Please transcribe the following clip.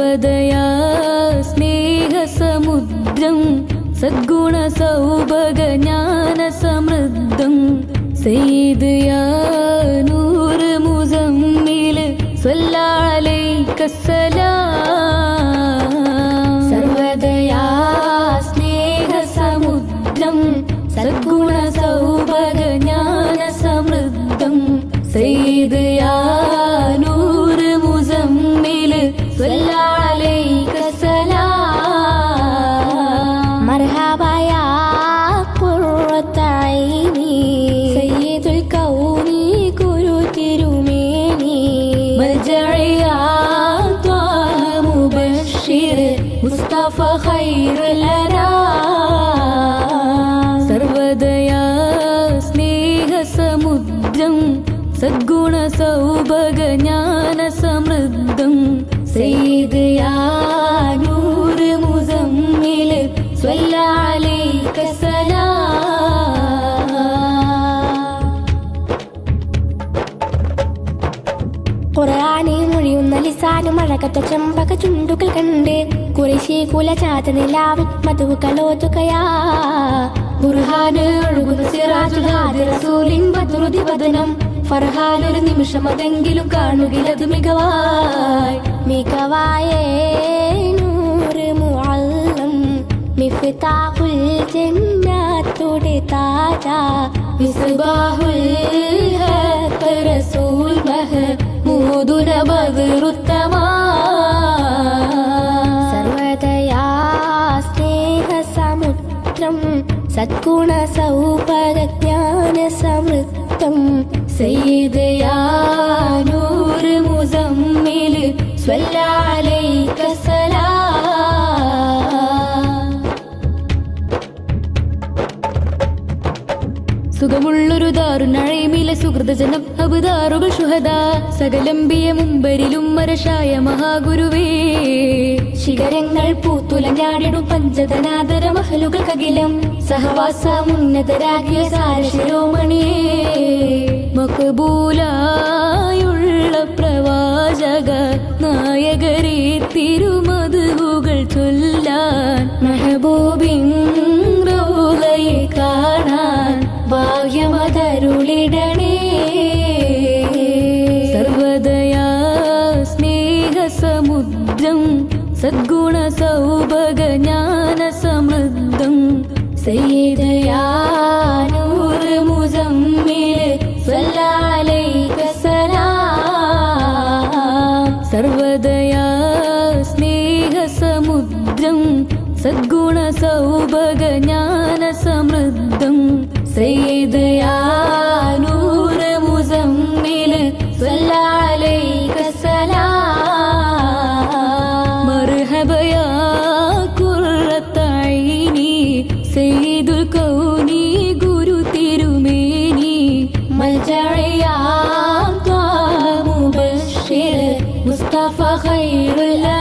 സർവദയാ സ്നേഹസമുദ്രം സദ്ഗുണ സൗഭഗ ജ്ഞാന സമൃദ്ധം. സയ്യിദ് യാ നൂറ് മുസമ്മിൽ സ്വല്ലലൈക്കസ്സലാം സർവദയാ സ്നേഹസമുദ്രം സദ്ഗുണ സൗഭഗ ജ്ഞാന സമൃദ്ധം. സയ്യിദ് യാ مصطفى خير الأنام സർവദയാ സ്നേഹസമുദ്രം സദ്ഗുണ സൗഭഗ മൊഴിയുന്ന അഴകറ്റ ചെമ്പക ചുണ്ടുകൾ കണ്ട് കുറേശ്ശി കുലചാത നിലാവിൻ മധുക്കളോതുകയാ ബുർഹാന് ഒഴുകുന്ന റസൂലിൻ വദനം ഫർഹാൻ ഒരു നിമിഷം അതെങ്കിലും കാണുകിലത് മികവായി. മികവായേ നൂറ് മുഅല്ലം മിഫ്താഹുൽ റസൂൽ ബദ്റുത്തമാ സർവദയാ സ്നേഹസമുദ്രം സദ്ഗുണ സൗഭഗജ്ഞാന സമൃദ്ധം സയ്യിദ് യാ നൂറ് സുഖമുള്ളൊരു ദാരുനഴമിലെ സുഹൃതജനം അബുദാറുകൾ ശുഹദ. സകലംബിയ മുമ്പരിലും മരശായ മഹാഗുരുവേ. ശിഖരങ്ങൾ പൂത്തുലഞ്ഞാടിടും പഞ്ചതനാദര മഹലുകൾ കകിലം. സഹവാസ ഉന്നതരാകിയ സാരശിരോമണിയേ മക്കബൂലായുള്ള പ്രവാചക നായകരെ തിരുമതുകൾ ചൊല്ലാൻ. മെഹബൂബിൻ സദ്ഗുണ സൗഭഗ ജ്ഞാന സമൃദ്ധം സയ്യിദയാ നൂറ് മുസമ്മിൽ സ്വല്ലലൈക്കസലാം സർവദയാ സ്നേഹസമുദ്രം സദ്ഗുണ സൗഭഗ ജ്ഞാന സമൃദ്ധം സയ്യിദയാ المصطفى خير الأنام